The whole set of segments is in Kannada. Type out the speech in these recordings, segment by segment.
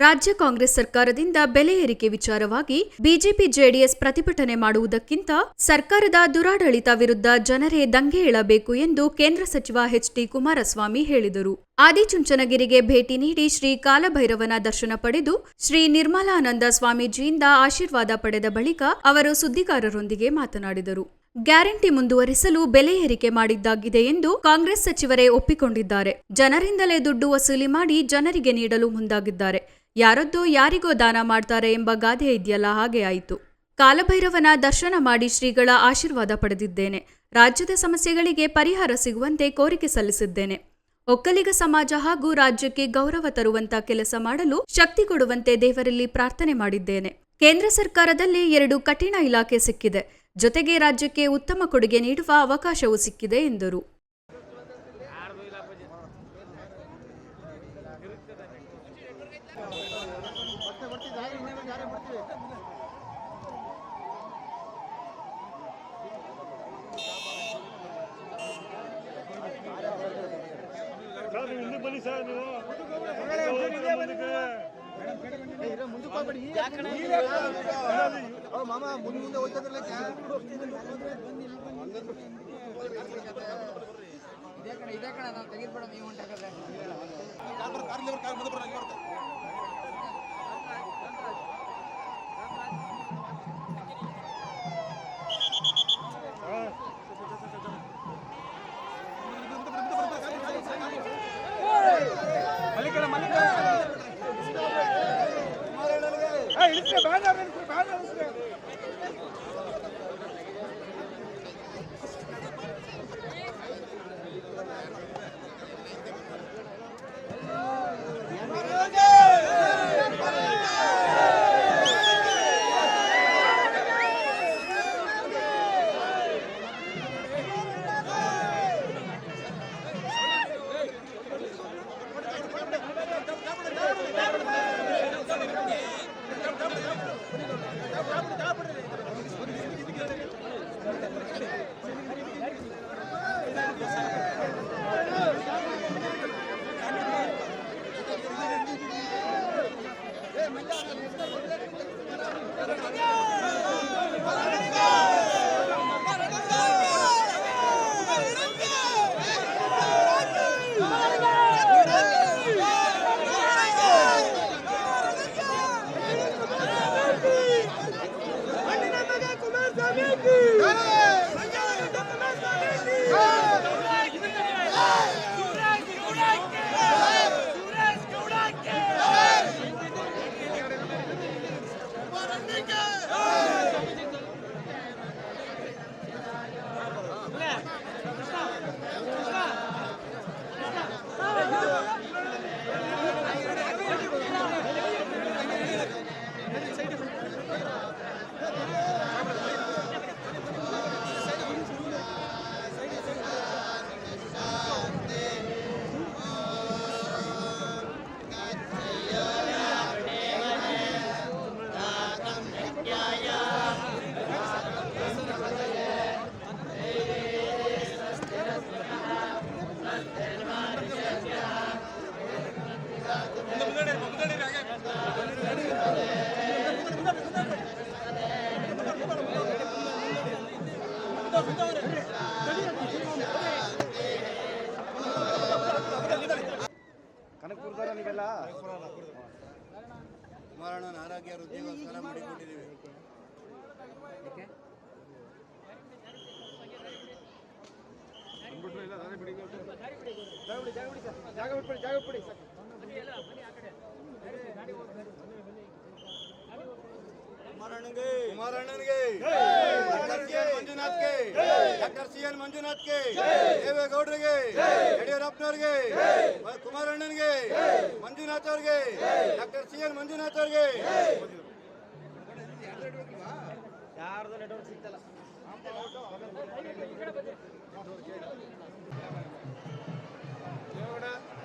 ರಾಜ್ಯ ಕಾಂಗ್ರೆಸ್ ಸರ್ಕಾರದಿಂದ ಬೆಲೆ ಏರಿಕೆ ವಿಚಾರವಾಗಿ ಬಿಜೆಪಿ ಜೆಡಿಎಸ್ ಪ್ರತಿಭಟನೆ ಮಾಡುವುದಕ್ಕಿಂತ ಸರ್ಕಾರದ ದುರಾಡಳಿತ ವಿರುದ್ಧ ಜನರೇ ದಂಗೆ ಏಳಬೇಕು ಎಂದು ಕೇಂದ್ರ ಸಚಿವ ಎಚ್ ಡಿ ಕುಮಾರಸ್ವಾಮಿ ಹೇಳಿದರು. ಆದಿಚುಂಚನಗಿರಿಗೆ ಭೇಟಿ ನೀಡಿ ಶ್ರೀ ಕಾಲಭೈರವನ ದರ್ಶನ ಪಡೆದು ಶ್ರೀ ನಿರ್ಮಲಾನಂದ ಸ್ವಾಮೀಜಿಯಿಂದ ಆಶೀರ್ವಾದ ಪಡೆದ ಬಳಿಕ ಅವರು ಸುದ್ದಿಗಾರರೊಂದಿಗೆ ಮಾತನಾಡಿದರು. ಗ್ಯಾರಂಟಿ ಮುಂದುವರಿಸಲು ಬೆಲೆ ಏರಿಕೆ ಮಾಡಿದ್ದಾಗಿದೆ ಎಂದು ಕಾಂಗ್ರೆಸ್ ಸಚಿವರೇ ಒಪ್ಪಿಕೊಂಡಿದ್ದಾರೆ. ಜನರಿಂದಲೇ ದುಡ್ಡು ವಸೂಲಿ ಮಾಡಿ ಜನರಿಗೆ ನೀಡಲು ಮುಂದಾಗಿದ್ದಾರೆ. ಯಾರದ್ದೋ ಯಾರಿಗೋ ದಾನ ಮಾಡ್ತಾರೆ ಎಂಬ ಗಾದೆ ಇದೆಯಲ್ಲ, ಹಾಗೆ ಆಯಿತು. ಕಾಲಭೈರವನ ದರ್ಶನ ಮಾಡಿ ಶ್ರೀಗಳ ಆಶೀರ್ವಾದ ಪಡೆದಿದ್ದೇನೆ. ರಾಜ್ಯದ ಸಮಸ್ಯೆಗಳಿಗೆ ಪರಿಹಾರ ಸಿಗುವಂತೆ ಕೋರಿಕೆ ಸಲ್ಲಿಸಿದ್ದೇನೆ. ಒಕ್ಕಲಿಗ ಸಮಾಜ ಹಾಗೂ ರಾಜ್ಯಕ್ಕೆ ಗೌರವ ತರುವಂತ ಕೆಲಸ ಮಾಡಲು ಶಕ್ತಿ ಕೊಡುವಂತೆ ದೇವರಲ್ಲಿ ಪ್ರಾರ್ಥನೆ ಮಾಡಿದ್ದೇನೆ. ಕೇಂದ್ರ ಸರ್ಕಾರದಲ್ಲಿ ಎರಡು ಕಠಿಣ ಇಲಾಖೆ ಸಿಕ್ಕಿದೆ. ಜೊತೆಗೆ ರಾಜ್ಯಕ್ಕೆ ಉತ್ತಮ ಕೊಡುಗೆ ನೀಡುವ ಅವಕಾಶವೂ ಸಿಕ್ಕಿದೆ ಎಂದರು. ನೀವು ಬನ್ನಿ ಸರ್ ನೀವು. ಮಾಮ ಮುಂದೆ ಮುಂದೆ ಹೋಯ್ತದ್ರಲ್ಲ ಇದೇ ಕಡೆ ಇದೇ ಕಡೆ ನಾವು ತೆಗೆದ್ಬೇಡ ನೀವು ಹೊಂಟಾಗಲ್ಲ ಆರೋಗ್ಯ ವೃದ್ಧಿಗೋಸ್ಕರ ಮಾಡಿಕೊಂಡಿದ್ದೀವಿ. ಜಾಗ ಬಿಟ್ಬಿಡಿ ಜಾಗ ಬಿಟ್ಬಿಡಿ ಕುಮಾರಣ್ಣಗೆ ಕುಮಾರಣ್ಣನಿಗೆ ಡಾಕ್ಟರ್ ಸಿ ಎನ್ ಮಂಜುನಾಥ್ಗೆ. ಡಾಕ್ಟರ್ ಸಿ ಎನ್ ಮಂಜುನಾಥ್ಗೆ. ದೇವೇಗೌಡರಿಗೆ ಯಡಿಯೂರಪ್ಪನವ್ರಿಗೆ ಕುಮಾರಣ್ಣನಿಗೆ ಮಂಜುನಾಥ್ ಅವ್ರಿಗೆ ಡಾಕ್ಟರ್ ಸಿ ಎನ್ ಮಂಜುನಾಥ್ ಅವ್ರಿಗೆ. ಯಾರ್ದು ನೆಟ್ವರ್ಕ್ ಸಿಗ್ತಲ್ಲ. ¡Vamos!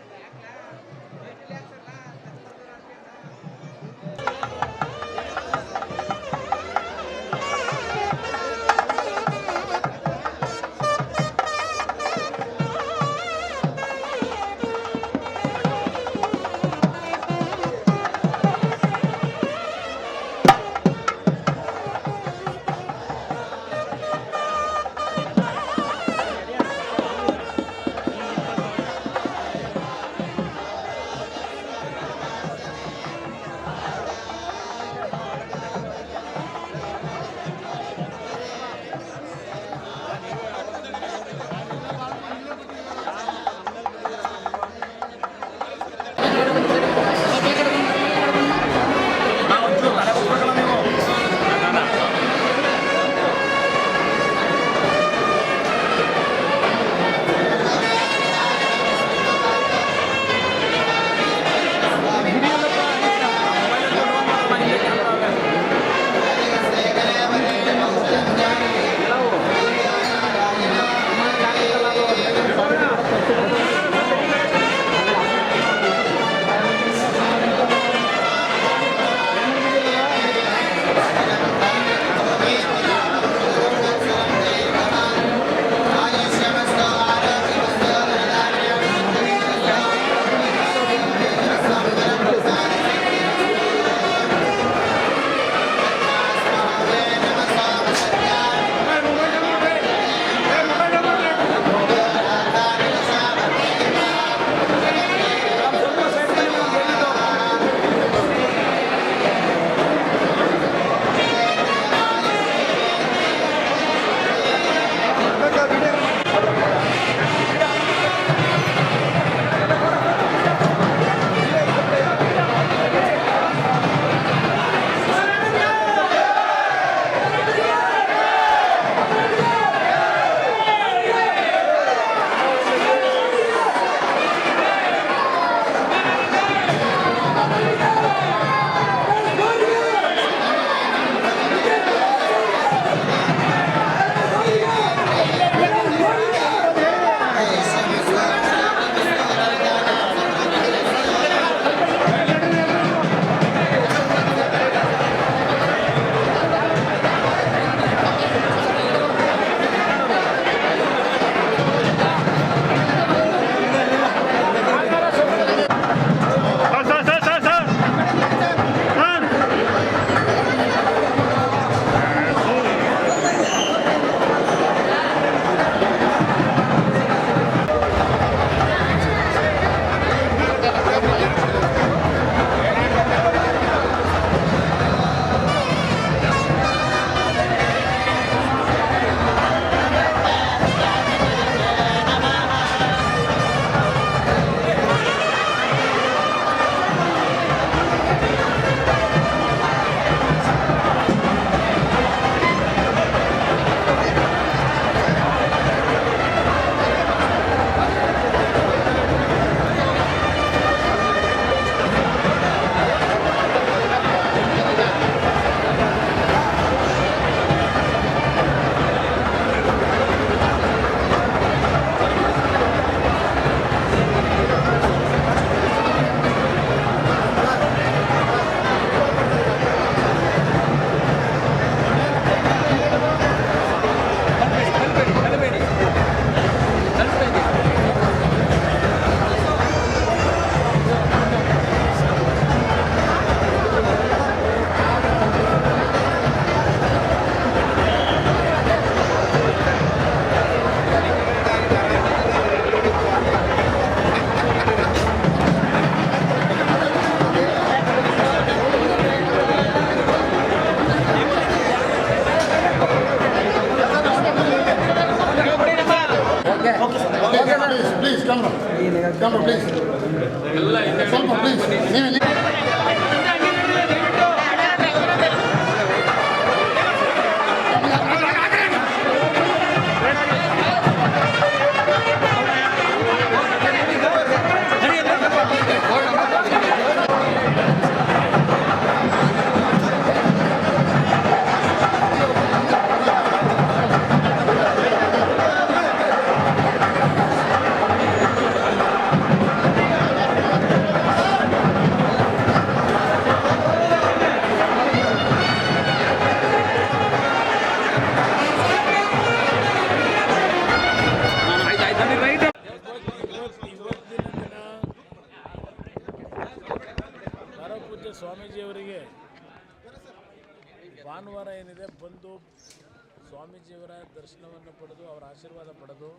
ಸ್ವಾಮೀಜಿಯವರ ದರ್ಶನವನ್ನು ಪಡೆದು, ಅವರ ಆಶೀರ್ವಾದ ಪಡೆದು,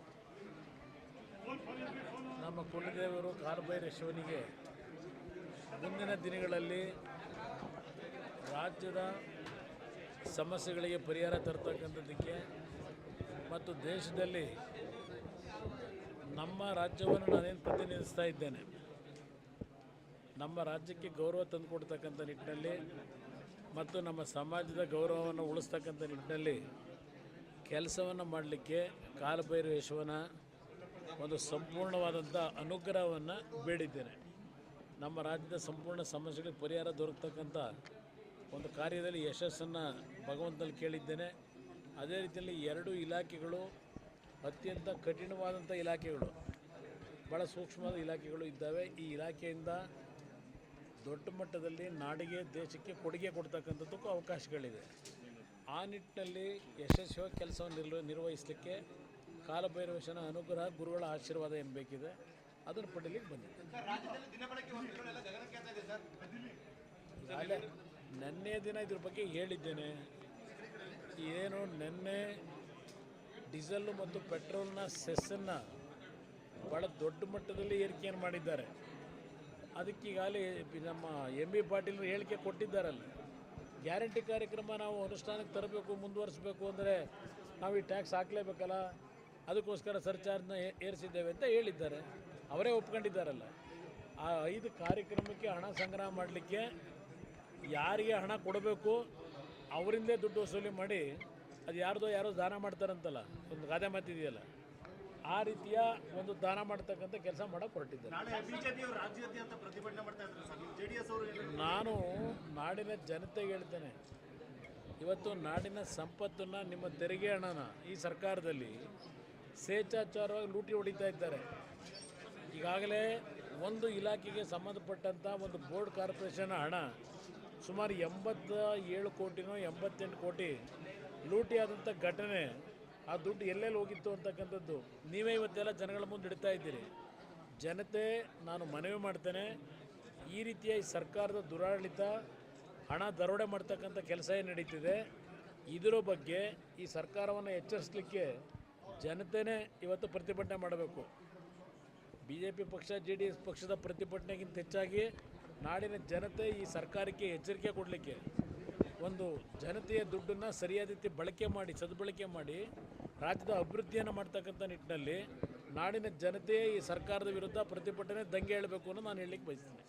ನಮ್ಮ ಕುಲದೇವರು ಕಾಲಭೈರೇಶ್ವನಿಗೆ ಮುಂದಿನ ದಿನಗಳಲ್ಲಿ ರಾಜ್ಯದ ಸಮಸ್ಯೆಗಳಿಗೆ ಪರಿಹಾರ ತರ್ತಕ್ಕಂಥದ್ದಕ್ಕೆ ಮತ್ತು ದೇಶದಲ್ಲಿ ನಮ್ಮ ರಾಜ್ಯವನ್ನು ನಾನೇನು ಪ್ರತಿನಿಧಿಸ್ತಾ ಇದ್ದೇನೆ, ನಮ್ಮ ರಾಜ್ಯಕ್ಕೆ ಗೌರವ ತಂದುಕೊಡ್ತಕ್ಕಂಥ ನಿಟ್ಟಿನಲ್ಲಿ ಮತ್ತು ನಮ್ಮ ಸಮಾಜದ ಗೌರವವನ್ನು ಉಳಿಸ್ತಕ್ಕಂಥ ನಿಟ್ಟಿನಲ್ಲಿ ಕೆಲಸವನ್ನು ಮಾಡಲಿಕ್ಕೆ ಕಾಲಭೈರವೇಶ್ವರನ ಒಂದು ಸಂಪೂರ್ಣವಾದಂಥ ಅನುಗ್ರಹವನ್ನು ಬೇಡಿದ್ದೇನೆ. ನಮ್ಮ ರಾಜ್ಯದ ಸಂಪೂರ್ಣ ಸಮಸ್ಯೆಗಳಿಗೆ ಪರಿಹಾರ ದೊರಕತಕ್ಕಂಥ ಒಂದು ಕಾರ್ಯದಲ್ಲಿ ಯಶಸ್ಸನ್ನು ಭಗವಂತನಲ್ಲಿ ಕೇಳಿದ್ದೇನೆ. ಅದೇ ರೀತಿಯಲ್ಲಿ ಎರಡು ಇಲಾಖೆಗಳು ಅತ್ಯಂತ ಕಠಿಣವಾದಂಥ ಇಲಾಖೆಗಳು ಭಾಳ ಸೂಕ್ಷ್ಮವಾದ ಇಲಾಖೆಗಳು ಇದ್ದಾವೆ. ಈ ಇಲಾಖೆಯಿಂದ ದೊಡ್ಡ ಮಟ್ಟದಲ್ಲಿ ನಾಡಿಗೆ ದೇಶಕ್ಕೆ ಕೊಡುಗೆ ಕೊಡ್ತಕ್ಕಂಥದ್ದಕ್ಕೂ ಅವಕಾಶಗಳಿದೆ. ಆ ನಿಟ್ಟಿನಲ್ಲಿ ಯಶಸ್ವಿಯಾಗಿ ಕೆಲಸವನ್ನು ನಿರ್ವ ನಿರ್ವಹಿಸಲಿಕ್ಕೆ ಕಾಲಭೈರವೇಶನ ಅನುಗ್ರಹ ಗುರುಗಳ ಆಶೀರ್ವಾದ ಏನು ಬೇಕಿದೆ ಅದನ್ನು ಪಡೀಲಿಕ್ಕೆ ಬಂದಿದೆ ನಿನ್ನೆ ನೆನ್ನೆ ದಿನ ಇದ್ರ ಬಗ್ಗೆ ಹೇಳಿದ್ದೇನೆ. ಏನು ನೆನ್ನೆ ಡೀಸೆಲ್ಲು ಮತ್ತು ಪೆಟ್ರೋಲ್ನ ಸೆಸ್ಸನ್ನು ಭಾಳ ದೊಡ್ಡ ಮಟ್ಟದಲ್ಲಿ ಏರಿಕೆಯನ್ನು ಮಾಡಿದ್ದಾರೆ. ಅದಕ್ಕೀಗಾಗಲೇ ನಮ್ಮ ಎಂ ಬಿ ಪಾಟೀಲ್ ಹೇಳಿಕೆ ಕೊಟ್ಟಿದ್ದಾರಲ್ಲ. ಗ್ಯಾರಂಟಿ ಕಾರ್ಯಕ್ರಮ ನಾವು ಅನುಷ್ಠಾನಕ್ಕೆ ತರಬೇಕು, ಮುಂದುವರಿಸಬೇಕು ಅಂದರೆ ನಾವು ಈ ಟ್ಯಾಕ್ಸ್ ಹಾಕಲೇಬೇಕಲ್ಲ? ಅದಕ್ಕೋಸ್ಕರ ಸರ್ಚಾರ್ಜ್ನ ಏರಿಸಿದ್ದೇವೆ ಅಂತ ಹೇಳಿದ್ದಾರೆ. ಅವರೇ ಒಪ್ಕೊಂಡಿದ್ದಾರಲ್ಲ. ಆ ಐದು ಕಾರ್ಯಕ್ರಮಕ್ಕೆ ಹಣ ಸಂಗ್ರಹ ಮಾಡಲಿಕ್ಕೆ ಯಾರಿಗೆ ಹಣ ಕೊಡಬೇಕು, ಅವರಿಂದೇ ದುಡ್ಡು ವಸೂಲಿ ಮಾಡಿ ಅದು ಯಾರ್ದೋ ಯಾರೋ ದಾನ ಮಾಡ್ತಾರಂತಲ್ಲ, ಒಂದು ಗಾದೆ ಮಾತಿದೆಯಲ್ಲ. ಆ ರೀತಿಯ ಒಂದು ದಾನ ಮಾಡ್ತಕ್ಕಂಥ ಕೆಲಸ ಮಾಡೋಕೆ ಹೊರಟಿದ್ದಾರೆ. ನಾನು ನಾಡಿನ ಜನತೆಗೆ ಹೇಳ್ತೇನೆ. ಇವತ್ತು ನಾಡಿನ ಸಂಪತ್ತನ್ನು ನಿಮ್ಮ ತೆರಿಗೆ ಹಣನ ಈ ಸರ್ಕಾರದಲ್ಲಿ ಸ್ವೇಚ್ಛಾಚಾರವಾಗಿ ಲೂಟಿ ಹೊಡಿತಾ ಇದ್ದಾರೆ. ಈಗಾಗಲೇ ಒಂದು ಇಲಾಖೆಗೆ ಸಂಬಂಧಪಟ್ಟಂಥ ಒಂದು ಬೋರ್ಡ್ ಕಾರ್ಪೊರೇಷನ್ ಹಣ ಸುಮಾರು ಎಂಬತ್ತ ಏಳು ಕೋಟಿನೋ ಎಂಬತ್ತೆಂಟು ಕೋಟಿ ಲೂಟಿ ಆದಂಥ ಘಟನೆ ಆ ದುಡ್ಡು ಎಲ್ಲೆಲ್ಲಿ ಹೋಗಿತ್ತು ಅಂತಕ್ಕಂಥದ್ದು ನೀವೇ ಇವತ್ತೆಲ್ಲ ಜನಗಳ ಮುಂದೆ ಇಡ್ತಾ ಇದ್ದೀರಿ. ಜನತೆ, ನಾನು ಮನವಿ ಮಾಡ್ತೇನೆ, ಈ ರೀತಿಯ ಸರ್ಕಾರದ ದುರಾಡಳಿತ, ಹಣ ದರೋಡೆ ಮಾಡ್ತಕ್ಕಂಥ ಕೆಲಸ ಏನು ನಡೀತಿದೆ, ಇದರ ಬಗ್ಗೆ ಈ ಸರ್ಕಾರವನ್ನು ಎಚ್ಚರಿಸಲಿಕ್ಕೆ ಜನತೆನೇ ಇವತ್ತು ಪ್ರತಿಭಟನೆ ಮಾಡಬೇಕು. ಬಿ ಜೆ ಪಿ ಪಕ್ಷ ಜೆ ಡಿ ಎಸ್ ಪಕ್ಷದ ಪ್ರತಿಭಟನೆಗಿಂತ ಹೆಚ್ಚಾಗಿ ನಾಡಿನ ಜನತೆ ಈ ಸರ್ಕಾರಕ್ಕೆ ಎಚ್ಚರಿಕೆ ಕೊಡಲಿಕ್ಕೆ, ಒಂದು ಜನತೆಯ ದುಡ್ಡನ್ನು ಸರಿಯಾದ ರೀತಿ ಬಳಕೆ ಮಾಡಿ, ಸದ್ಬಳಕೆ ಮಾಡಿ ರಾಜ್ಯದ ಅಭಿವೃದ್ಧಿಯನ್ನು ಮಾಡ್ತಕ್ಕಂಥ ನಿಟ್ಟಿನಲ್ಲಿ ನಾಡಿನ ಜನತೆ ಈ ಸರ್ಕಾರದ ವಿರುದ್ಧ ಪ್ರತಿಭಟನೆ ದಂಗೆ ಹೇಳಬೇಕು ಅನ್ನೋದು ನಾನು ಹೇಳಲಿಕ್ಕೆ ಬಯಸ್ತೇನೆ